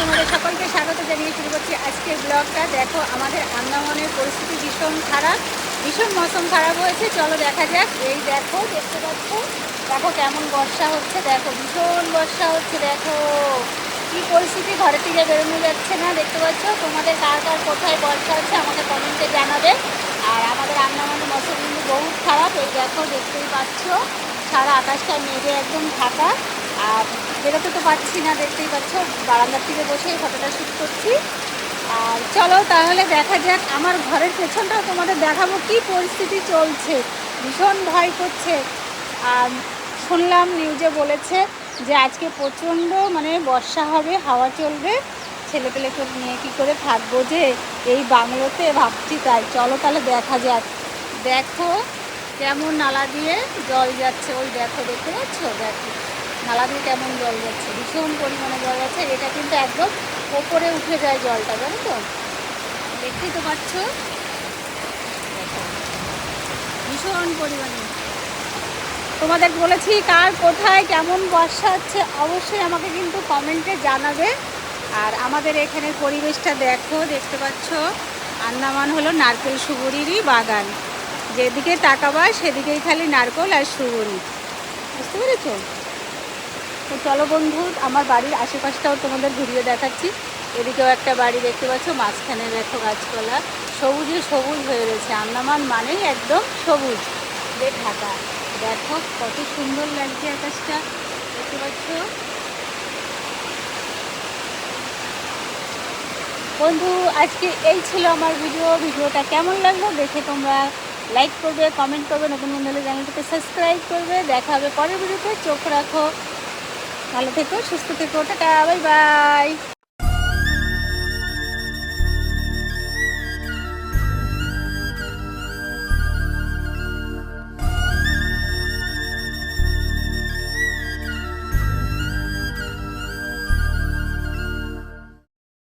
তোমাদের সকলকে স্বাগত জানিয়ে শুরু করছি আজকের ব্লগটা দেখো, আমাদের আন্দামানের পরিস্থিতি ভীষণ খারাপ, ভীষণ মৌসুম খারাপ হয়েছে। চলো দেখা যাক। এই দেখো, দেখতে পাচ্ছ? দেখো কেমন বর্ষা হচ্ছে। দেখো, ভীষণ বর্ষা হচ্ছে, দেখো। কি পরিস্থিতি ঘরে থেকে বেরোনো যাচ্ছে না, দেখতে পাচ্ছ? তোমাদের কার কার কোথায় বর্ষা হচ্ছে আমাকে কমেন্টে জানাবে। আর আমাদের আন্দামানের মৌসুম কিন্তু বহুত খারাপ, এই দেখো, দেখতেই পাচ্ছ। সারা আকাশটা মেঘে একদম ঢাকা। আর বেরোতে তো পারছি না, দেখতেই পাচ্ছ। বারান্দার থেকে বসে এই ফটোটা শ্যুট করছি। আর চলো তাহলে দেখা যাক, আমার ঘরের পেছনটাও তোমাদের দেখাবো কি পরিস্থিতি চলছে। ভীষণ ভয় করছে। আর শুনলাম নিউজে বলেছে যে আজকে প্রচণ্ড মানে বর্ষা হবে, হাওয়া চলবে ছেলে পেলেকে নিয়ে কী করে থাকব যে এই বাংলোতে ভাবছি তাই। চলো তাহলে দেখা যাক। দেখো কেমন নালা দিয়ে জল যাচ্ছে, ওই দেখো, দেখতে পাচ্ছ? দেখো, নালা দিয়ে কেমন জল যাচ্ছে, ভীষণ পরিমাণে জল যাচ্ছে এটা কিন্তু একদম ওপরে উঠে যায় জলটা, জানো তো? দেখতেই তো পাচ্ছ? ভীষণ পরিমাণে। তোমাদের বলেছি কার কোথায় কেমন বর্ষা হচ্ছে, অবশ্যই আমাকে কিন্তু কমেন্টে জানাবে। আর আমাদের এখানের পরিবেশটা দেখো, দেখতে পাচ্ছ? আন্দামান হলো নারকেল সুগুরিরই বাগান। যেদিকে তাকাবা, সেদিকেই খালি নারকেল আর সুগুরি বুঝতে পেরেছ? তো চলো বন্ধু, আমার বাড়ির আশেপাশটাও তোমাদের ঘুরিয়ে দেখাচ্ছি। এদিকেও একটা বাড়ি দেখতে পাচ্ছ, মাঝখানে দেখো গাছপালা। সবুজে সবুজ হয়ে রয়েছে। আন্দামান মানেই একদম সবুজ। দিয়ে ঢাকা দেখো কত সুন্দর লাগছে আকাশটা। দেখতে পাচ্ছ? বন্ধু, আজকে এই ছিল আমার ভিডিও ভিডিওটা কেমন লাগল দেখে তোমরা লাইক করবে কমেন্ট করবে, নতুন বন্ধু হলে চ্যানেলটাকে সাবস্ক্রাইব করবে। দেখা হবে পরের ভিডিওতে চোখ রাখো। ভালো থেকো, সুস্থ থেকো। Tata bye bye